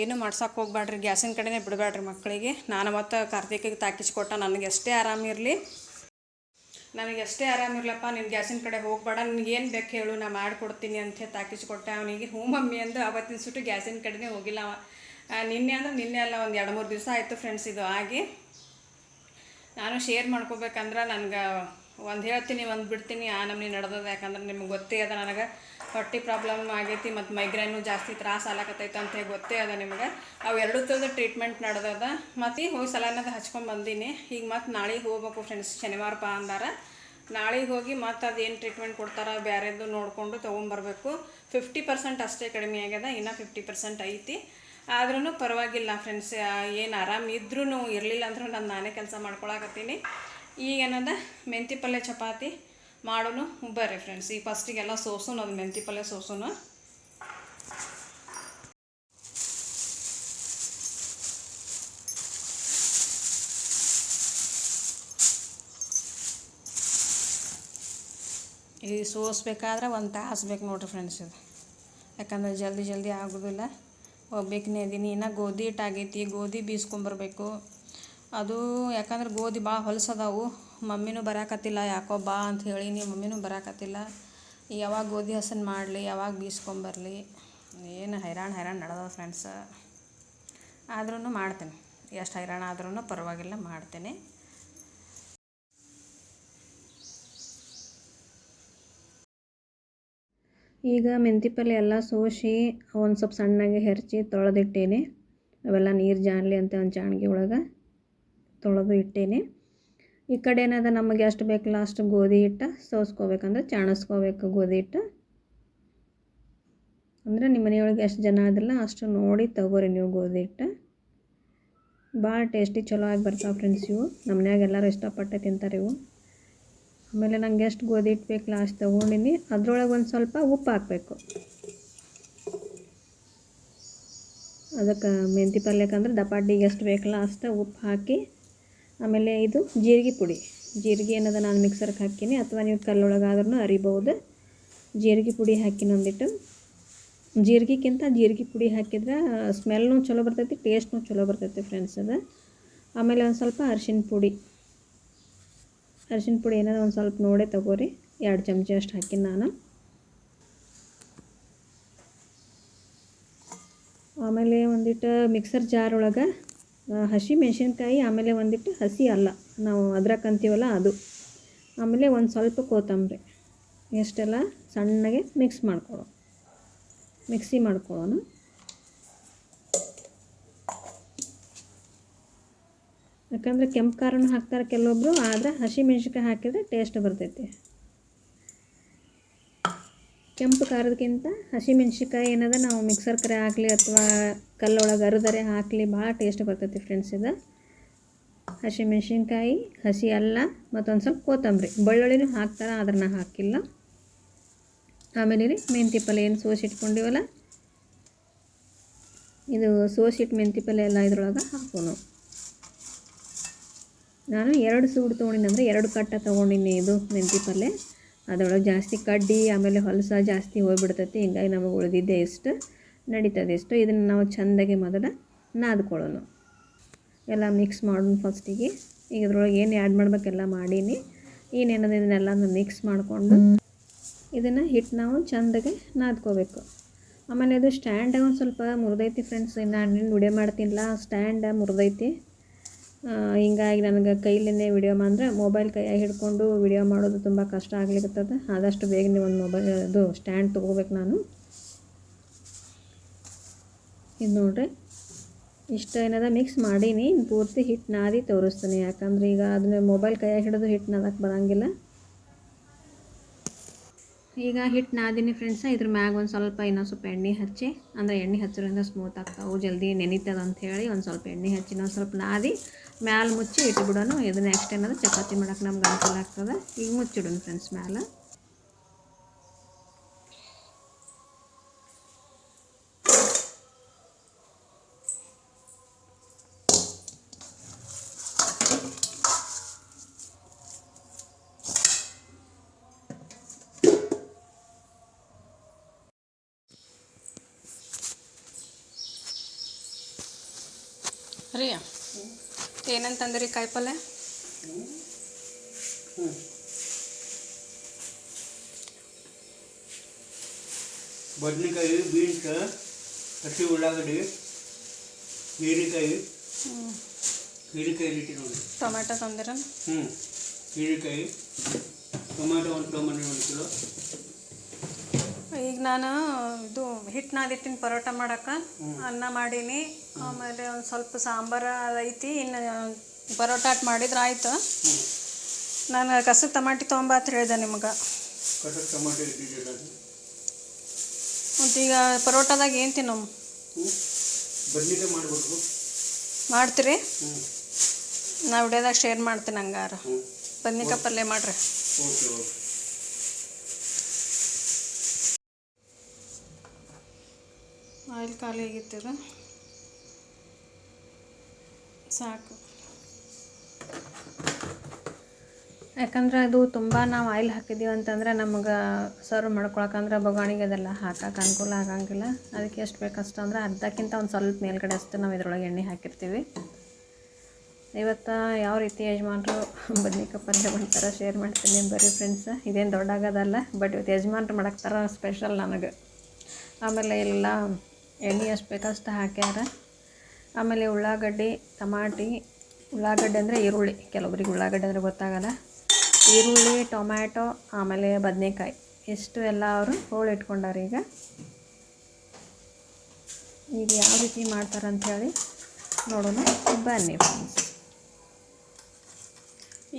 ಏನು ಮಾಡ್ಸೋಕೆ ಹೋಗ್ಬೇಡ್ರಿ ಗ್ಯಾಸಿನ ಕಡೆನೇ ಬಿಡಬೇಡ್ರಿ ಮಕ್ಕಳಿಗೆ ನಾನು ಮತ್ತು ಕಾರ್ತಿಕಿಗೆ ತಾಕಿಸ್ಕೊಟ್ಟ ನನಗೆ ಎಷ್ಟೇ ಆರಾಮಿರಲಿ ನನಗೆ ಎಷ್ಟೇ ಆರಾಮಿರ್ಲಪ್ಪ ನೀನು ಗ್ಯಾಸಿನ ಕಡೆ ಹೋಗ್ಬೇಡ ನಿನಗೆ ಏನು ಬೇಕು ಹೇಳು, ನಾ ಮಾಡಿಕೊಡ್ತೀನಿ ಅಂತ ತಾಕಿಸ್ಕೊಟ್ಟೆ ಅವನಿಗೆ, ಹ್ಞೂ ಮಮ್ಮಿ ಅಂದು, ಅವತ್ತಿನ ಸುಟ್ಟು ಗ್ಯಾಸಿನ ಕಡೆನೇ ಹೋಗಿಲ್ಲ ಅವ. ನಿನ್ನೆ ಅಂದ್ರೆ ನಿನ್ನೆ ಅಲ್ಲ, ಒಂದು ಎರಡು ಮೂರು ದಿವಸ ಆಯಿತು ಫ್ರೆಂಡ್ಸ್ ಇದು ಆಗಿ. ನಾನು ಶೇರ್ ಮಾಡ್ಕೋಬೇಕಂದ್ರೆ ನನಗೆ ಒಂದು ಹೇಳ್ತೀನಿ, ಒಂದು ಬಿಡ್ತೀನಿ, ಆ ನಮ್ನಿ ನಡೆದದ. ಯಾಕಂದ್ರೆ ನಿಮ್ಗೆ ಗೊತ್ತೇ ಅದ ನನಗೆ. ಹೊಟ್ಟೆ ಪ್ರಾಬ್ಲಮ್ ಆಗೈತಿ ಮತ್ತು ಮೈಗ್ರೇನು ಜಾಸ್ತಿ ತ್ರಾಸ ಆಲಕತ್ತೈತೆ ಅಂತ ಹೇಳಿ ಗೊತ್ತೇ ಅದ ನಿಮ್ಗೆ. ಅವು ಎರಡು ಥರದ ಟ್ರೀಟ್ಮೆಂಟ್ ನಡೆದದ. ಮತ್ತು ಹೋಗಿ ಸಲನದ ಹಚ್ಕೊಂಡು ಬಂದೀನಿ. ಈಗ ಮತ್ತು ನಾಳೆಗೆ ಹೋಗ್ಬೇಕು ಫ್ರೆಂಡ್ಸ್ ಶನಿವಾರ ಪಾ ಅಂದಾರ. ನಾಳೆಗೆ ಹೋಗಿ ಮತ್ತು ಅದೇನು ಟ್ರೀಟ್ಮೆಂಟ್ ಕೊಡ್ತಾರ ಬೇರೆದು ನೋಡಿಕೊಂಡು ತೊಗೊಂಬರ್ಬೇಕು ಫಿಫ್ಟಿ ಪರ್ಸೆಂಟ್ ಅಷ್ಟೇ ಕಡಿಮೆ ಆಗ್ಯದ, ಇನ್ನೂ ಫಿಫ್ಟಿ ಪರ್ಸೆಂಟ್ ಐತಿ. ಆದ್ರೂ ಪರವಾಗಿಲ್ಲ ಫ್ರೆಂಡ್ಸ್ ಏನು ಆರಾಮ್ ಇದ್ರೂ ಇರಲಿಲ್ಲ ಅಂದ್ರೂ ನಾನು ನಾನೇ ಕೆಲಸ ಮಾಡ್ಕೊಳಕತ್ತೀನಿ. ಈಗ ಏನಂದ, ಮೆಂತಿ ಪಲ್ಯ ಚಪಾತಿ ಮಾಡೋನು ಬರ್ರಿ ಫ್ರೆಂಡ್ಸ್ ಈ ಫಸ್ಟಿಗೆಲ್ಲ ಸೋಸೂನು ಅದು ಮೆಂತಿ ಪಲ್ಯ ಸೋಸೂನು. ಈ ಸೋಸ್ಬೇಕಾದ್ರೆ ಒಂದು ತಾಸು ಬೇಕು ನೋಡಿರಿ ಫ್ರೆಂಡ್ಸ್ ಇದು. ಯಾಕಂದರೆ ಜಲ್ದಿ ಜಲ್ದಿ ಆಗೋದಿಲ್ಲ. ಹೋಗ್ಬೇಕನೇ ಇದೀನಿ ಇನ್ನು ಗೋಧಿ ಹಿಟ್ಟು ಆಗೈತಿ ಗೋಧಿ ಬೀಸ್ಕೊಂಬರ್ಬೇಕು. ಅದು ಯಾಕಂದ್ರೆ ಗೋಧಿ ಭಾಳ ಹೊಲಸದಾವು. ಮಮ್ಮಿನೂ ಬರಾಕತ್ತಿಲ್ಲ, ಯಾಕೋ ಬಾ ಅಂತ ಹೇಳೀನಿ ಮಮ್ಮಿನೂ ಬರಾಕತ್ತಿಲ್ಲ. ಯಾವಾಗ ಗೋಧಿ ಹಸನ್ ಮಾಡಲಿ, ಯಾವಾಗ ಬೀಸ್ಕೊಂಬರ್ಲಿ, ಏನು ಹೈರಾಣ ಹೈರಾಣ ನಡೆದ ಫ್ರೆಂಡ್ಸ್ ಆದ್ರೂ ಮಾಡ್ತೇನೆ. ಎಷ್ಟು ಹೈರಾಣ ಆದ್ರೂ ಪರವಾಗಿಲ್ಲ, ಮಾಡ್ತೀನಿ. ಈಗ ಮೆಂತಿ ಪಲ್ಯ ಎಲ್ಲ ಸೋಸಿ ಒಂದು ಸ್ವಲ್ಪ ಸಣ್ಣಗೆ ಹೆರ್ಚಿ ತೊಳೆದಿಟ್ಟೇನೆ. ಅವೆಲ್ಲ ನೀರು ಜಾನ್ಲಿ ಅಂತ ಒಂದು ಚಾಣಿಗೆ ಒಳಗೆ ತೊಳೆದು ಇಟ್ಟೇನೆ. ಈ ಕಡೆ ಏನದ ನಮಗೆ ಎಷ್ಟು ಬೇಕಲ್ಲ ಅಷ್ಟು ಗೋಧಿ ಹಿಟ್ಟು ಸೋಸ್ಕೋಬೇಕಂದ್ರೆ ಚಾಣಿಸ್ಕೋಬೇಕು ಗೋಧಿ ಹಿಟ್ಟು. ಅಂದರೆ ನಿಮ್ಮ ಮನೆಯೊಳಗೆ ಎಷ್ಟು ಜನ ಅದಲ್ಲ ಅಷ್ಟು ನೋಡಿ ತಗೋರಿ ನೀವು ಗೋಧಿ ಹಿಟ್ಟು. ಭಾಳ ಟೇಸ್ಟಿ ಚಲೋ ಆಗಿ ಬರ್ತಾವೆ ಫ್ರೆಂಡ್ಸ್ ಇವು. ನಮ್ಮ ಮನ್ಯಾಗ ಇಷ್ಟಪಟ್ಟು ತಿಂತಾರೆ ಇವು. ಆಮೇಲೆ ನಂಗೆ ಎಷ್ಟು ಗೋಧಿ ಹಿಟ್ಟು ಬೇಕು ಲಾಸ್ಟ್ ತೊಗೊಂಡಿನಿ. ಅದರೊಳಗೆ ಒಂದು ಸ್ವಲ್ಪ ಉಪ್ಪು ಹಾಕಬೇಕು. ಅದಕ್ಕೆ ಮೆಂತಿ ಪಲ್ಯಕ್ಕಂದ್ರೆ ದಪಾಟಿಗೆ ಎಷ್ಟು ಬೇಕಲ್ಲ ಅಷ್ಟು ಉಪ್ಪು ಹಾಕಿ, ಆಮೇಲೆ ಇದು ಜೀರಿಗೆ ಪುಡಿ. ಜೀರಿಗೆ ಏನದ ನಾನು ಮಿಕ್ಸರ್ಗೆ ಹಾಕಿನಿ, ಅಥವಾ ನೀವು ಕಲ್ಲೊಳಗಾದ್ರೂ ಅರಿಬೋದು ಜೀರಿಗೆ ಪುಡಿ ಹಾಕಿನ ಒಂದಿಟ್ಟು ಜೀರಿಗೆಕ್ಕಿಂತ ಜೀರಿಗೆ ಪುಡಿ ಹಾಕಿದ್ರೆ ಸ್ಮೆಲ್ನು ಚಲೋ ಬರ್ತೈತಿ ಟೇಸ್ಟ್ನೂ ಚಲೋ ಬರ್ತೈತಿ ಫ್ರೆಂಡ್ಸ್ ಅದು. ಆಮೇಲೆ ಒಂದು ಸ್ವಲ್ಪ ಅರಿಶಿನ ಪುಡಿ. ಅರಿಶಿನ ಪುಡಿ ಏನಾದ್ರು ಒಂದು ಸ್ವಲ್ಪ ನೋಡೇ ತಗೋರಿ. ಎರಡು ಚಮಚ ಅಷ್ಟು ಹಾಕಿನಿ ನಾನು. ಆಮೇಲೆ ಒಂದಿಟ್ಟು ಮಿಕ್ಸರ್ ಜಾರ್ ಒಳಗೆ ಹಸಿ ಮೆಣಸಿನ್ಕಾಯಿ, ಆಮೇಲೆ ಒಂದಿಟ್ಟು ಹಸಿ ಅಲ್ಲ. ನಾವು ಅದ್ರಾಗ ಅಂತೀವಲ್ಲ ಅದು. ಆಮೇಲೆ ಒಂದು ಸ್ವಲ್ಪ ಕೊತ್ತಂಬರಿ. ಎಷ್ಟೆಲ್ಲ? ಸಣ್ಣಗೆ ಮಿಕ್ಸ್ ಮಾಡ್ಕೊಳ್ಳೋ ಮಿಕ್ಸಿ ಮಾಡ್ಕೊಳ್ಳೋಣ ಯಾಕಂದರೆ ಕೆಂಪು ಖಾರನೂ ಹಾಕ್ತಾರೆ ಕೆಲವೊಬ್ಬರು ಆದರೆ ಹಸಿ ಮೆಣಸಿನ್ಕಾಯಿ ಹಾಕಿದರೆ ಟೇಸ್ಟ್ ಬರ್ತೈತಿ. ಕೆಂಪು ಖಾರದಕ್ಕಿಂತ ಹಸಿ ಮೆಣಸಿನ್ಕಾಯಿ ಏನದ ನಾವು ಮಿಕ್ಸರ್ ಕರೆ ಹಾಕಲಿ ಅಥವಾ ಕಲ್ಲೊಳಗೆ ಅರದರೆ ಹಾಕಲಿ ಭಾಳ ಟೇಸ್ಟ್ ಬರ್ತೈತಿ ಫ್ರೆಂಡ್ಸ್ ಇದು. ಹಸಿಮೆಣ್ಸಿನ್ಕಾಯಿ ಹಸಿ ಅಲ್ಲ ಮತ್ತೊಂದು ಸ್ವಲ್ಪ ಕೊತ್ತಂಬರಿ. ಬೆಳ್ಳುಳ್ಳಿನೂ ಹಾಕ್ತಾರೆ, ಆದ್ರೆ ನಾ ಹಾಕಿಲ್ಲ. ಆಮೇಲೆ ರೀ ಮೆಂತಿ ಪಲ್ಯ ಏನು ಸೋಸಿಟ್ಕೊಂಡಿವಲ್ಲ ಇದು ಸೋಸಿಟ್ಟು ಮೆಂತಿ ಪಲ್ಯ ಎಲ್ಲ ಇದ್ರೊಳಗೆ ಹಾಕೋನು ನಾನು ಎರಡು ಸೂಡು ತೊಗೊಂಡಿನಿ ಅಂದರೆ ಎರಡು ಕಟ್ಟ ತೊಗೊಂಡಿನಿ ಇದು ಮೆಂತಿ ಪಲ್ಯ ಅದರೊಳಗೆ ಜಾಸ್ತಿ ಕಡ್ಡಿ, ಆಮೇಲೆ ಹೊಲಸ ಜಾಸ್ತಿ ಹೋಗ್ಬಿಡ್ತೈತಿ. ಹಿಂಗಾಗಿ ನಮಗೆ ಉಳಿದಿದ್ದೆ ಇಷ್ಟು, ನಡೀತದೆ ಇಷ್ಟು. ಇದನ್ನು ನಾವು ಚೆಂದಾಗಿ ಮೊದಲು ನಾದ್ಕೊಳ್ಳೋಣ. ಎಲ್ಲ ಮಿಕ್ಸ್ ಮಾಡೋಣ ಫಸ್ಟಿಗೆ ಈಗ ಇದ್ರೊಳಗೆ ಏನು ಆ್ಯಡ್ ಮಾಡಬೇಕೆಲ್ಲ ಮಾಡೀನಿ. ಏನೇನದ ಇದನ್ನೆಲ್ಲ ಮಿಕ್ಸ್ ಮಾಡಿಕೊಂಡು ಇದನ್ನು ಹಿಟ್ಟು ನಾವು ಚೆಂದಾಗಿ ನಾದ್ಕೋಬೇಕು. ಆಮೇಲೆ ಇದು ಸ್ಟ್ಯಾಂಡ್ ಒಂದು ಸ್ವಲ್ಪ ಮುರಿದೈತಿ ಫ್ರೆಂಡ್ಸ್ ಇನ್ನು ಹಣ್ಣಿನ ಉಡೆ ಮಾಡ್ತೀನಿಲ್ಲ ಸ್ಟ್ಯಾಂಡ್ ಮುರಿದೈತಿ. ಹಿಂಗಾಗಿ ನನಗೆ ಕೈಲೇ ವಿಡಿಯೋ ಅಂದರೆ ಮೊಬೈಲ್ ಕೈಯಾಗಿ ಹಿಡ್ಕೊಂಡು ವಿಡಿಯೋ ಮಾಡೋದು ತುಂಬ ಕಷ್ಟ ಆಗ್ಲಿಕ್ಕತ್ತದ ಆದಷ್ಟು ಬೇಗನೆ ಒಂದು ಮೊಬೈಲ್ ಇದು ಸ್ಟ್ಯಾಂಡ್ ತೊಗೋಬೇಕು ನಾನು. ಇದು ನೋಡ್ರಿ. ಇಷ್ಟು ಏನದ ಮಿಕ್ಸ್ ಮಾಡೀನಿ. ಪೂರ್ತಿ ಹಿಟ್ಟು ನಾದಿ ತೋರಿಸ್ತೀನಿ. ಯಾಕಂದ್ರೆ ಈಗ ಅದನ್ನ ಮೊಬೈಲ್ ಕೈಯಾಗಿ ಹಿಡಿದು ಹಿಟ್ಟು ನಾದಕ್ಕೆ ಬರೋಂಗಿಲ್ಲ. ಈಗ ಹಿಟ್ಟು ನಾದಿನಿ ಫ್ರೆಂಡ್ಸ ಇದ್ರ ಮ್ಯಾಗ ಒಂದು ಸ್ವಲ್ಪ ಇನ್ನೊಂದು ಸ್ವಲ್ಪ ಎಣ್ಣೆ ಹಚ್ಚಿ, ಅಂದರೆ ಎಣ್ಣೆ ಹಚ್ಚೋದ್ರಿಂದ ಸ್ಮೂತ್ ಆಗ್ತಾವೆ. ಜಲ್ದಿ ನೆನೀತದ ಅಂತ ಹೇಳಿ ಒಂದು ಸ್ವಲ್ಪ ಎಣ್ಣೆ ಹಚ್ಚಿ, ಇನ್ನೊಂದು ಸ್ವಲ್ಪ ನಾದಿ, ಮ್ಯಾಲೆ ಮುಚ್ಚಿ ಇಟ್ಬಿಡೋಣ ಇದು ನೆಕ್ಸ್ಟ್ ಏನದ ಚಪಾತಿ ಮಾಡಕ್ಕೆ ನಮ್ಗೆ ಅನುಕೂಲ ಆಗ್ತದೆ. ಈಗ ಮುಚ್ಚಿಡೋಣ ಫ್ರೆಂಡ್ಸ್ ಮ್ಯಾಲೆ ರೀ ಏನಂತಂದ್ರಿ ಕಾಯಿಪಲ್ಯ ಬದನೆಕಾಯಿ ಬೀನ್ಸ್ ಹಸಿ ಉಳ್ಳಾಗಡ್ಡಿ ಹೀರೆಕಾಯಿ ಹೀರೆಕಾಯಿ ರೀತಿ ನೋಡಿ ಟೊಮೆಟೊ ತಂದಿರ ಹ್ಞೂ ಹೀರೆಕಾಯಿ ಟೊಮ್ಯಾಟೊ ಒಂದು ಟೊಮೆಟೊ ಒಂದು ಕಿಲೋ. ಈಗ ನಾನು ಇದು ಹಿಟ್ಟು ನಾದಿಟ್ಟಿನ ಪರೋಟ ಮಾಡೋಕೆ ಅನ್ನ ಮಾಡೀನಿ. ಆಮೇಲೆ ಒಂದು ಸ್ವಲ್ಪ ಸಾಂಬಾರು ಐತಿ ಇನ್ನು ಪರೋಟ ಅಟ್ ಮಾಡಿದ್ರೆ ಆಯ್ತು. ನಾನು ಕಸದ ಟಮಾಟಿ ತೊಗೊಂಬ ಅಂತ ಹೇಳಿದೆ ನಿಮ್ಗೆ. ಮತ್ತು ಈಗ ಪರೋಟದಾಗ ಏನು ತಿನ್ನೋ? ಮಾಡ್ತೀರಿ? ನಾವು ನಾ ವಿಡಿಯೋದಾಗ ಶೇರ್ ಮಾಡ್ತೀನಿ ಹಂಗಾರ. ಬದ್ನಿಕಾಯಿ ಪಲ್ಯ ಮಾಡ್ರಿ ಓಕೆ ಓಕೆ ಆಯಿಲ್ ಖಾಲಿ ಆಗಿತ್ತದ ಸಾಕು. ಯಾಕಂದ್ರೆ ಅದು ತುಂಬ ನಾವು ಆಯಿಲ್ ಹಾಕಿದ್ದೀವಿ ಅಂತಂದ್ರೆ ನಮಗೆ ಸರ್ವ್ ಮಾಡ್ಕೊಳಕಂದ್ರೆ ಬೊಗಾಣಿಗೆ ಅದೆಲ್ಲ ಹಾಕಕ್ಕೆ ಅನುಕೂಲ ಆಗಂಗಿಲ್ಲ. ಅದಕ್ಕೆ ಎಷ್ಟು ಬೇಕಷ್ಟು ಅಂದ್ರೆ ಅರ್ಧಕ್ಕಿಂತ ಒಂದು ಸ್ವಲ್ಪ ಮೇಲ್ಗಡೆ ಅಷ್ಟು ನಾವು ಇದ್ರೊಳಗೆ ಎಣ್ಣೆ ಹಾಕಿರ್ತೀವಿ. ಇವತ್ತು ಯಾವ ರೀತಿ ಯಜಮಾನರು ಬದ್ನಿಕಾಯಿ ಪಲ್ಯ ಮಾಡ್ತಾರೆ ಶೇರ್ ಮಾಡ್ತೀನಿ ಬರೀ ಫ್ರೆಂಡ್ಸ್ ಇದೇನು ದೊಡ್ಡಾಗೋದಲ್ಲ ಬಟ್ ಇವತ್ತು ಯಜಮಾನ್ರು ಮಾಡಕ್ತಾರ ಸ್ಪೆಷಲ್ ನನಗೆ. ಆಮೇಲೆ ಎಲ್ಲ ಎಣ್ಣೆ ಎಷ್ಟು ಬೇಕಷ್ಟು ಹಾಕ್ಯಾರ. ಆಮೇಲೆ ಉಳ್ಳಾಗಡ್ಡಿ ಟಮಾಟಿ ಉಳ್ಳಾಗಡ್ಡೆ ಅಂದರೆ ಈರುಳ್ಳಿ. ಕೆಲವೊಬ್ರಿಗೆ ಉಳ್ಳಾಗಡ್ಡೆ ಅಂದರೆ ಗೊತ್ತಾಗಲ್ಲ. ಈರುಳ್ಳಿ ಟೊಮ್ಯಾಟೊ ಆಮೇಲೆ ಬದನೆಕಾಯಿ. ಇಷ್ಟು ಎಲ್ಲ ಅವರು ಹೋಳು ಇಟ್ಕೊಂಡಾರೆ ಈಗ. ಈಗ ಯಾವ ರೀತಿ ಮಾಡ್ತಾರೆ ಅಂಥೇಳಿ ನೋಡೋಣ. ಬನ್ನಿ ಫ್ರೆಂಡ್ಸ್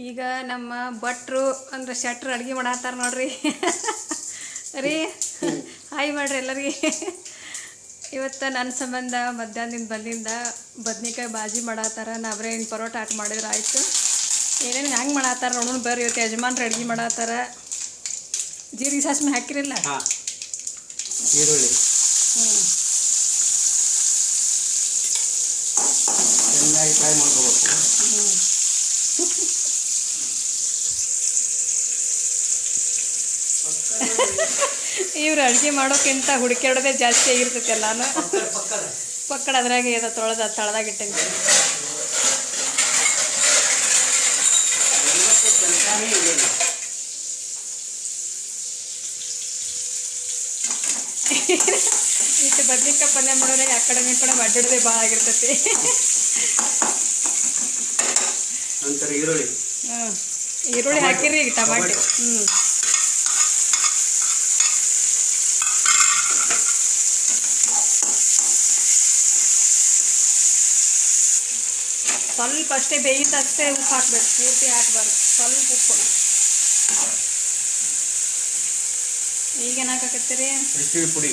ಈಗ ನಮ್ಮ ಭಟ್ರು ಅಂದ್ರೆ ಶೆಟ್ರು ಅಡುಗೆ ಮಾಡತ್ತಾರ ನೋಡ್ರಿ. ರೀ ಹಾಯ್ ಮಾಡ್ರಿ ಎಲ್ಲರಿಗೆ. ಇವತ್ತು ನನ್ನ ಸಂಬಂಧ ಮಧ್ಯಾಹ್ನದಿಂದ ಬಂದಿಂದ ಬದ್ನಿಕಾಯಿ ಬಾಜಿ ಮಾಡತ್ತಾರ ನಾವ್ರೆ ಹಿಂಗೆ ಪರೋಟ ಹಾಕಿ ಮಾಡಿದ್ರೆ ಆಯಿತು. ಏನೇನು ಹೆಂಗೆ ಮಾಡತ್ತಾರ ನೋಡೋಣ ಬರ್ರಿ, ಇವತ್ತು ಯಜಮಾನ್ರು ಅಡುಗೆ ಮಾಡತ್ತಾರ ಜೀರಿಗೆ ಸಾಸ್ಮೆ ಹಾಕಿರಿಲ್ಲ? ಈರುಳ್ಳಿ. ಇವ್ರು ಅಡುಗೆ ಮಾಡೋಕ್ಕಿಂತ ಹುಡುಕ್ಯಾಡೋದೇ ಜಾಸ್ತಿ ಆಗಿರ್ತೈತೆ ಎಲ್ಲಾನು. ಪಕ್ಕಡ ಅದ್ರಾಗೆ ಏನ ತೊಳೆದ ತಳದಾಗ ಇಟ್ಟಂಗೆ ಇಟ್ಟು ಬದ್ನಿಕಾಯಿ ಪಲ್ಯ ಮಾಡೋರೆ ಆ ಕಡೆ ಈ ಕಡೆ ಅಡ್ಡಾಡೋದೇ ಭಾಳ ಆಗಿರ್ತೈತಿ. ನಂತರ ಈರುಳ್ಳಿ. ಹ್ಞೂ ಈರುಳ್ಳಿ ಹಾಕಿರಿ ಈಗ ಟಮಾಟಿ. ಹ್ಞೂ ಸ್ವಲ್ಪ ಅಷ್ಟೇ ಬೇಯಿತಷ್ಟೇ ಉಪ್ಪು ಹಾಕಬೇಕು ಪೂರ್ತಿ ಹಾಕ್ಬಾರ್ದು. ಸ್ವಲ್ಪ ಉಪ್ಪು. ಈಗೇನು ಹಾಕಕತ್ತೀರಿ ರೆಸಿಪಿ ಪುಡಿ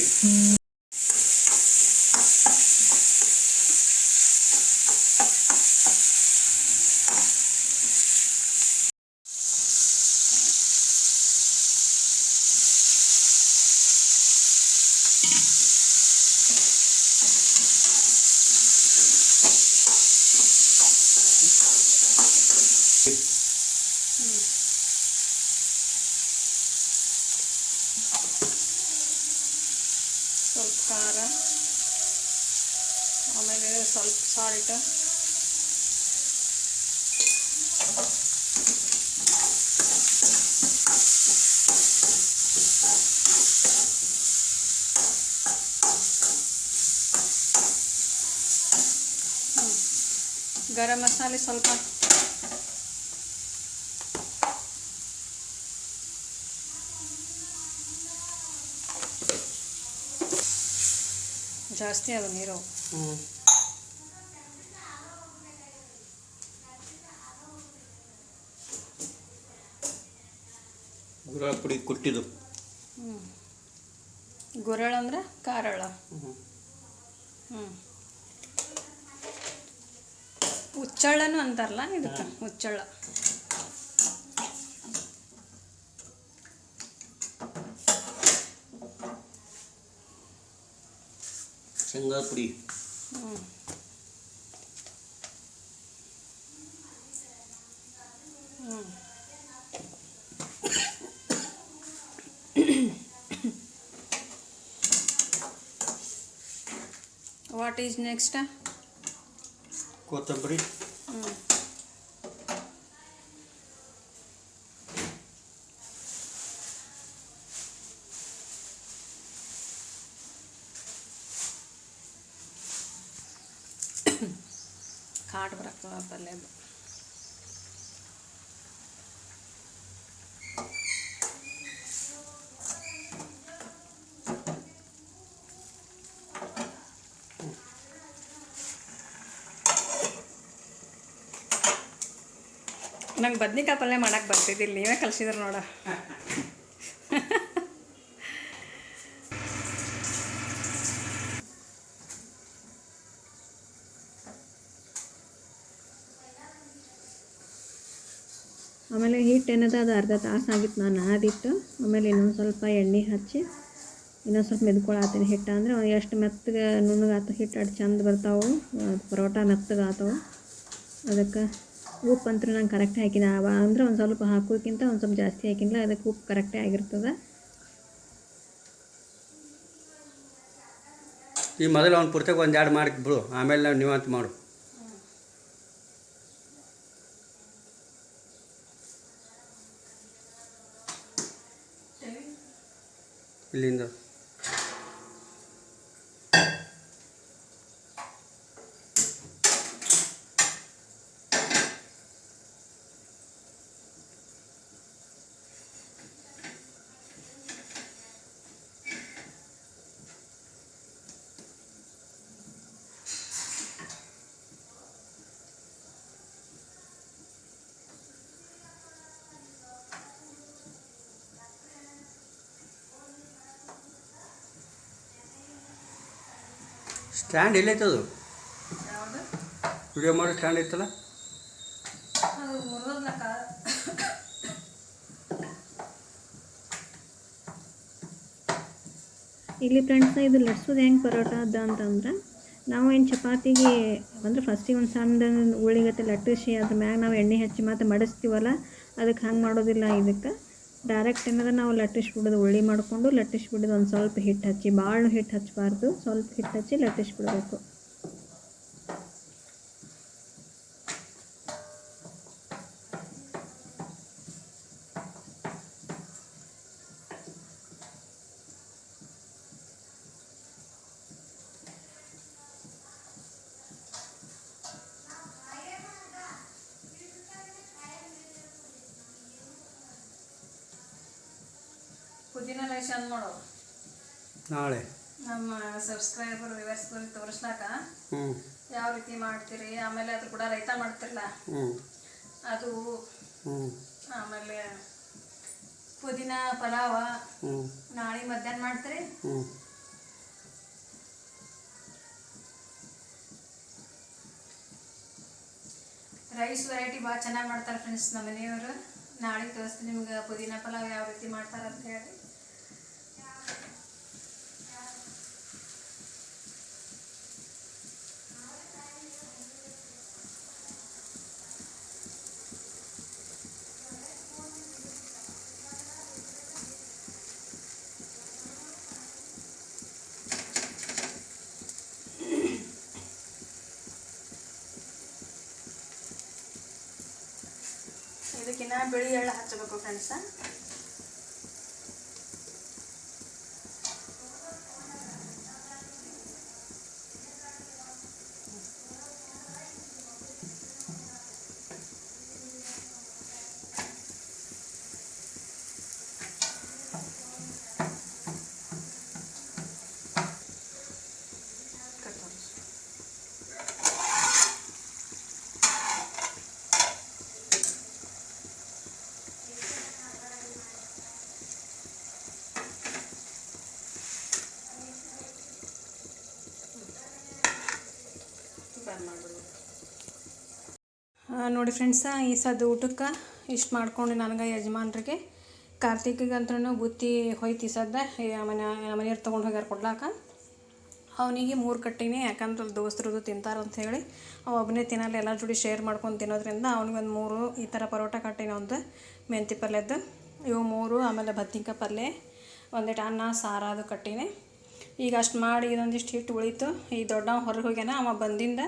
ಸ್ವಲ್ಪ ಖಾರ ಆಮೇಲೆ ಸ್ವಲ್ಪ ಸಾಲ್ಟ್ ಗರಂ ಮಸಾಲೆ ಸ್ವಲ್ಪ ಜಾಸ್ತಿ ಅದು ನೀರು. ಹ್ಞೂ ಗುರ ಪುಡಿ ಕುಟ್ಟಿದ್ದು. ಗುರಳ ಅಂದ್ರೆ ಕಾರಳ. ಹ್ಞೂ ಹ್ಞೂ ಹುಚ್ಚಳ್ಳನು ಅಂತಾರಲ್ಲ ಇದಕ್ಕೆ ಹುಚ್ಚಳ್ಳ ಶೇಂಗಾ ಪುಡಿ ಹ್ಞೂ ಹ್ಞೂ ವಾಟ್ ಈಸ್ ನೆಕ್ಸ್ಟ್ ಕೊತ್ತಂಬರಿ ಹ್ಞೂ ಕಾಟ್ ಬರತ್ತದ ನಂಗೆ ಬದ್ನಿಕಾಯಿ ಪಲ್ಯ ಮಾಡಕ್ಕೆ ಬರ್ತಿದ್ದಿಲ್ಲ, ನೀವೇ ಕಲ್ಸಿದ್ರು ನೋಡ. ಆಮೇಲೆ ಹಿಟ್ಟು ಏನದ, ಅದು ಅರ್ಧ ತಾಸು ಆಗಿತ್ತು ನಾನು ನಾದಿಟ್ಟು ಆಮೇಲೆ ಇನ್ನೊಂದು ಸ್ವಲ್ಪ ಎಣ್ಣೆ ಹಚ್ಚಿ, ಇನ್ನೊಂದು ಸ್ವಲ್ಪ ಮೆದ್ಕೊಳತ್ತೀನಿ ಹಿಟ್ಟು. ಅಂದರೆ ಎಷ್ಟು ಮೆತ್ತಗೆ ನುಣ್ಣಗಾತ ಹಿಟ್ಟು, ಅಷ್ಟು ಚಂದ ಬರ್ತಾವೆ. ಪರೋಟ ಮೆತ್ತಗೆ ಆತವು ಅದಕ್ಕೆ ಉಪ್ಪು ಅಂತೂ ನಾನು ಕರೆಕ್ಟ್ ಹಾಕಿನ ಅಂದ್ರೆ ಒಂದು ಸ್ವಲ್ಪ ಹಾಕೋಕ್ಕಿಂತ ಒಂದು ಸ್ವಲ್ಪ ಜಾಸ್ತಿ ಹಾಕಿಲ್ಲ ಅದಕ್ಕೆ ಉಪ್ಪು ಕರೆಕ್ಟೇ ಆಗಿರ್ತದೆ. ಈ ಮೊದಲು ಅವ್ನು ಪುರ್ತಕ್ಕೆ ಒಂದು ಎರಡು ಮಾಡಿ ಬಿಡು, ಆಮೇಲೆ ನಾವು ನೀವಂತ ಮಾಡು. ಇಲ್ಲಿಂದ. ಸ್ಟ್ಯಾಂಡ್ ಎಲ್ಲೈತದು ವಿಡಿಯೋ ಮಾಡೋ ಸ್ಟ್ಯಾಂಡ್ ಐತಲ್ಲ ಇಲ್ಲಿ ಫ್ರೆಂಡ್ಸ್ ಇದು ಲಟ್ಸೋದು ಹೆಂಗೆ ಪರೋಟ ಅದ ಅಂತಂದ್ರೆ ನಾವು ಏನು ಚಪಾತಿಗೆ ಅಂದ್ರೆ ಫಸ್ಟಿಗೆ ಒಂದು ಸಣ್ಣ ಉಳ್ಳಿಗತ್ತೆ ಲಟ್ಟಿಸಿ ಅದ್ರ ಮ್ಯಾಗ ನಾವು ಎಣ್ಣೆ ಹಚ್ಚಿ ಮತ್ತು ಮಡಿಸ್ತೀವಲ್ಲ ಅದಕ್ಕೆ ಹಂಗೆ ಮಾಡೋದಿಲ್ಲ ಇದಕ್ಕೆ. ಡೈರೆಕ್ಟ್ ಏನಾರ ನಾವು ಲಟ್ಟಿಸ್ಬಿಡೋದು ಉಳ್ಳಿ ಮಾಡಿಕೊಂಡು ಲಟ್ಟಿಸ್ಬಿಡೋದು ಒಂದು ಸ್ವಲ್ಪ ಹಿಟ್ಟು ಹಚ್ಚಿ ಭಾಳ ಹಿಟ್ಟು ಹಚ್ಚಬಾರ್ದು. ಸ್ವಲ್ಪ ಹಿಟ್ಟು ಹಚ್ಚಿ ಲಟ್ಟಿಸ್ಬಿಡ್ಬೇಕು ನಾಳೆ. ನಮ್ಮ ಸಬ್ಸ್ಕ್ರೈಬರ್ ವ್ಯೂವರ್ಸ್ ತೋರಿಸ್ಲಾಕ ಯಾವ ರೀತಿ ಮಾಡ್ತೀರಿ? ಆಮೇಲೆ ಅದು ಕೂಡ ರೈತ ಮಾಡ್ತಿರಲ್ಲ ಅದು ಆಮೇಲೆ ಪುದೀನ ಪಲಾವ ನಾಳೆ ಮಧ್ಯಾಹ್ನ ಮಾಡ್ತೀರಿ? ರೈಸ್ ವೆರೈಟಿ ಭಾಳ ಚೆನ್ನಾಗಿ ಮಾಡ್ತಾರೆ ಫ್ರೆಂಡ್ಸ್ ನಮ್ಮ ಮನೆಯವರು. ನಾಳೆ ತೋರಿಸ್ತೀನಿ ನಿಮ್ಗೆ ಪುದೀನ ಪಲಾವ್ ಯಾವ ರೀತಿ ಮಾಡ್ತಾರೆ ಅಂತ ಹೇಳಿ. kalsan? ನೋಡಿ ಫ್ರೆಂಡ್ಸ ಈ ಸದ್ದು ಊಟಕ್ಕೆ ಇಷ್ಟು ಮಾಡ್ಕೊಂಡು ನನಗೆ ಯಜಮಾನ್ರಿಗೆ. ಕಾರ್ತಿಕ್ಗಂತೂ ಬುತ್ತಿ ಹೋಯ್ತು ಈ ಸದ್ದ ಮನೆ ಮನೆಯವ್ರು ತೊಗೊಂಡು ಹೋಗ್ಯಾರ ಕೊಡ್ಲಾಕ. ಅವನಿಗೆ ಮೂರು ಕಟ್ಟಿನೇ, ಯಾಕಂದ್ರೆ ದೋಸ್ತರದು ತಿಂತಾರಂತ ಹೇಳಿ. ಅವ ಒಬ್ಬನೇ ತಿನ್ನಲ್ಲ ಎಲ್ಲ ಜೋಡಿ ಶೇರ್ ಮಾಡ್ಕೊಂಡು ತಿನ್ನೋದ್ರಿಂದ ಅವ್ನಿಗೊಂದು ಮೂರು ಈ ಥರ ಪರೋಟ ಕಟ್ಟಿನಿ ಒಂದು ಮೆಂತಿ ಪಲ್ಯದ್ದು. ಇವು ಮೂರು, ಆಮೇಲೆ ಬದ್ನಿಕಾಯಿ ಪಲ್ಯ ಒಂದಿಟ್ಟು ಅನ್ನ, ಸಾರು ಅದು ಕಟ್ಟಿನಿ. ಈಗ ಅಷ್ಟು ಮಾಡಿ ಇದೊಂದಿಷ್ಟು ಹಿಟ್ಟು ಉಳಿತು. ಈ ದೊಡ್ಡವ ಹೊರಗೆ ಹೋಗ್ಯಾನ ಅವ ಬಂದಿಂದ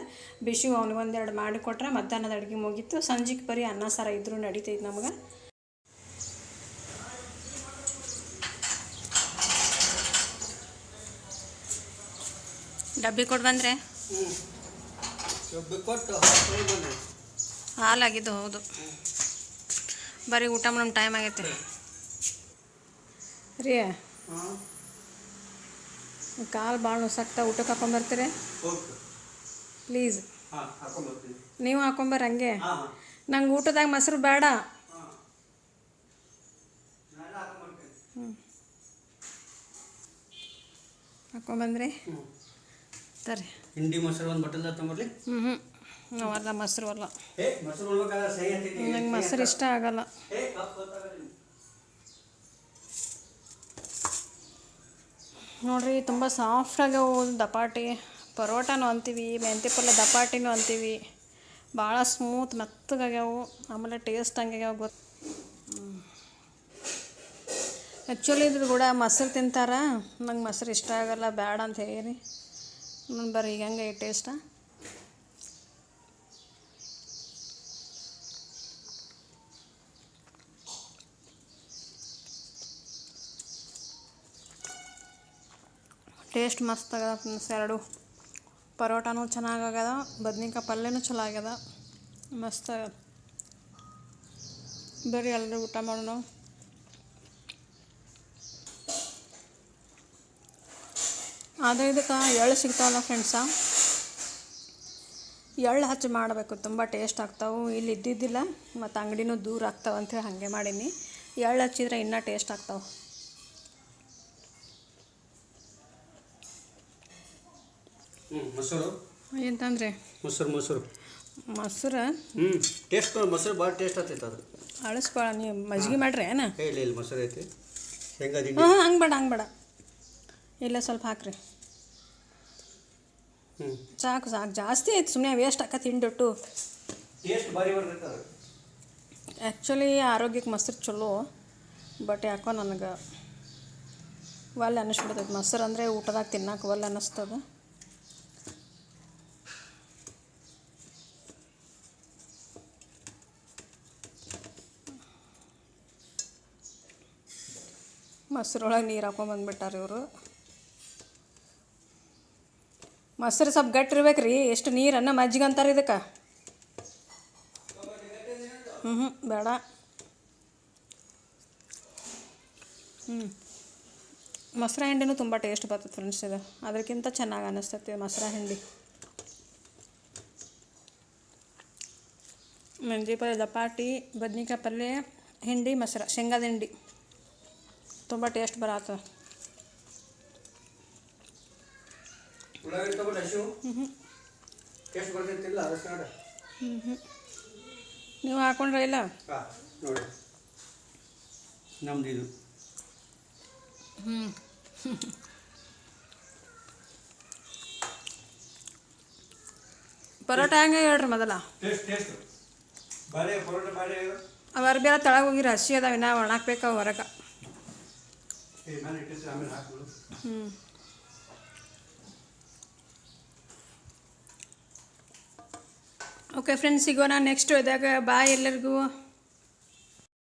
ಬಿಸಿ ಅವ್ನಿಗೆ ಒಂದೆರಡು ಮಾಡಿ ಕೊಟ್ರೆ ಮಧ್ಯಾಹ್ನದ ಅಡುಗೆ ಮುಗೀತು. ಸಂಜೆಗೆ ಬರೀ ಅನ್ನ ಸಾರ ಇದ್ರೂ ನಡೀತೈತೆ ನಮ್ಗೆ. ಡಬ್ಬಿ ಕೊಟ್ಟು ಬಂದ್ರೆ ಹಾಲಾಗಿದ್ದು ಹೌದು. ಬರೀ ಊಟ ಮಾಡೋ ಟೈಮ್ ಆಗೈತೆ. ರೀ ಕಾಲು ಭಾಳ ನುಸಾಕ್ತಾ ಊಟಕ್ಕೆ ಹಾಕೊಂಬರ್ತೀರಿ ಪ್ಲೀಸ್ ನೀವು ಹಾಕೊಂಬರ್ರಿ ಹಂಗೆ. ನಂಗೆ ಊಟದಾಗ ಮೊಸರು ಬೇಡ. ಹಾಂ. ನಾನು ಹಾಕೊಂಡ್ಬರ್ತೀನಿ ಹಾಕೊಂಬಂದ್ರಿ ಹ್ಞೂ ತರ್ರಿ. ಹಿಂಡಿ ಮೊಸರು ಒಂದು ಬಟಲ್ ತಗೊಂಬರ್ಲಿ. ಹ್ಞೂ ಹ್ಞೂ ನಾವಲ್ಲ ಮೊಸರು ಅಲ್ಲ. ಮೊಸರು ಅಲ್ಲ ನಂಗೆ ಮೊಸರು ಇಷ್ಟ ಆಗಲ್ಲ ಏ ಕಪ್ ಗೊತ್ತಾಗಲ್ಲ ನಿಮ್ಗೆ. ನೋಡ್ರಿ, ತುಂಬ ಸಾಫ್ಟಾಗಿ ದಪಾಟಿ. ಪರೋಟಾನು ಅಂತೀವಿ, ಮೆಂತ್ಯ ಪಲ್ಯ ದಪಾಟಿನೂ ಅಂತೀವಿ. ಭಾಳ ಸ್ಮೂತ್, ಮೆತ್ತಗಾಗ್ಯಾವು. ಆಮೇಲೆ ಟೇಸ್ಟ್ ಹಂಗಾಗ್ಯಾವ ಗೊತ್ತು ಆ್ಯಕ್ಚುಲಿ ಇದ್ರ ಕೂಡ ಮೊಸರು ತಿಂತಾರ. ನಂಗೆ ಮೊಸರು ಇಷ್ಟ ಆಗೋಲ್ಲ ಬೇಡ ಅಂತ ಹೇಳಿ. ನಾನು ಈಗ ಹೆಂಗೆ ಟೇಸ್ಟ. ಟೇಸ್ಟ್ ಮಸ್ತ್ ಆಗ್ಯದ ಫ್ರೆಂಡ್ಸ್ ಎರಡು. ಪರೋಟಾನು ಚೆನ್ನಾಗಾಗ್ಯದ ಬದ್ನಿಕಾಯಿ ಪಲ್ಯನೂ ಚಲೋ ಆಗ್ಯದ ಮಸ್ತ್ ಆಗ್ಯದ ಬರ್ರಿ ಎಲ್ಲರೂ ಊಟ ಮಾಡೋಣ. ಆದರೆ ಇದಕ್ಕೆ ಎಳ್ಳು ಸಿಗ್ತಾವಲ್ಲ ಫ್ರೆಂಡ್ಸ. ಎಳ್ಳು ಹಚ್ಚಿ ಮಾಡಬೇಕು, ತುಂಬ ಟೇಸ್ಟ್ ಆಗ್ತಾವೆ. ಇಲ್ಲಿ ಇದ್ದಿದ್ದಿಲ್ಲ, ಮತ್ತು ಅಂಗಡಿನೂ ದೂರ ಆಗ್ತಾವೆ ಹಾಗೆ ಮಾಡೀನಿ. ಎಳ್ಳು ಹಚ್ಚಿದ್ರೆ ಇನ್ನೂ ಟೇಸ್ಟ್ ಆಗ್ತಾವೆ. ಹ್ಞೂ ಮೊಸರು? ಎಂತಂದ್ರೆ? ಮೊಸರು ಮೊಸರು. ಮೊಸರು? ಹ್ಞೂ ಟೇಸ್ಟ್ ಮೊಸರು ಭಾಳ ಟೇಸ್ಟ್ ಆಗ್ತೈತೆ ಅದು. ಅಳಿಸ್ಕೊಳ ನೀವು ಮಜ್ಜಿಗೆ ಮಾಡ್ರಿ ಏನ? ಇಲ್ಲ ಇಲ್ಲ ಮೊಸರು ಐತಿ. ದಿಂಡಿ. ಹಾಂ ಹಂಗೆ ಬೇಡ ಹಂಗೆ ಬೇಡ. ಇಲ್ಲ ಸ್ವಲ್ಪ ಹಾಕ್ರಿ. ಹ್ಞೂ ಸಾಕು ಸಾಕು. ಜಾಸ್ತಿ ಆಯ್ತು ಸುಮ್ಮನೆ ವೇಸ್ಟ್ ಆಕ ತಿಂಡಿಟ್ಟು ಟೇಸ್ಟ್ ಭಾರಿ ಬರ್ತೈತೆ ಆ್ಯಕ್ಚುಲಿ ಆರೋಗ್ಯಕ್ಕೆ ಮೊಸರು ಚಲೋ ಬಟ್ ಯಾಕೋ ನನಗೆ ಒಲ್ಲೆ ಅನ್ನಿಸ್ಬಿಡ್ತೈತೆ. ಮೊಸರು ಅಂದರೆ ಊಟದಾಗ ತಿನ್ನಕ್ಕೆ ಒಲ್ಲೆ ಅನ್ನಿಸ್ತದ. ಮೊಸರೊಳಗೆ ನೀರು ಹಾಕೊಂಬಂದ್ಬಿಟ್ಟಾರೆ ಇವರು. ಮೊಸರು ಸ್ವಲ್ಪ ಗಟ್ಟಿ ಇರ್ಬೇಕು ರೀ ಎಷ್ಟು ನೀರನ್ನು ಮಜ್ಜಿಗೆ ಅಂತಾರೆ ಇದಕ್ಕೆ. ಹ್ಞೂ ಹ್ಞೂ ಬೇಡ. ಹ್ಞೂ ಮೊಸರ ಹಿಂಡಿನೂ ತುಂಬ ಟೇಸ್ಟ್ ಬರ್ತದೆ ಫ್ರೆಂಡ್ಸ್ ಇದು. ಅದಕ್ಕಿಂತ ಚೆನ್ನಾಗಿ ಅನ್ನಿಸ್ತೈತಿ ಮೊಸರ ಹಿಂಡಿ. ಮೆಂದಿ ಪಲ್ಯ ದಪಾಟಿ ಬದ್ನಿಕಾಯಿ ಪಲ್ಯ ಹಿಂಡಿ, ಮೊಸರ, ಶೇಂಗಾದ ಹಿಂಡಿ. ತುಂಬ ಟೇಸ್ಟ್ ಬರತ್ತ. ನೀವು ಹಾಕೊಂಡ್ರೆ ಇಲ್ಲ? ನೋಡಿ. ನಮ್ದು ಇದು ಹ್ಞೂ ಪರೋಟ ಹೆಂಗೆ ಹೇಳ್ರಿ ಮೊದಲ? ಟೇಸ್ಟ್ ಬೇರೆ ತೆಳಗೆ ಹೋಗಿರಿ ಹಸಿ ಅದಾವ ಇನ್ನ ಒಣಾಕ್ಬೇಕು ಹೊರಗೆ ಏ ಮೇಲೆ ಇಟ್ಟಿರ್ತೀನಿ ಆಮೇಲೆ ಹಾಕ್ಬಿಡು ಓಕೆ ಫ್ರೆಂಡ್ಸ್ ಸಿಗೋಣ ನೆಕ್ಸ್ಟ್ ಇದಾಗ ಬಾಯ್ ಎಲ್ಲರಿಗೂ.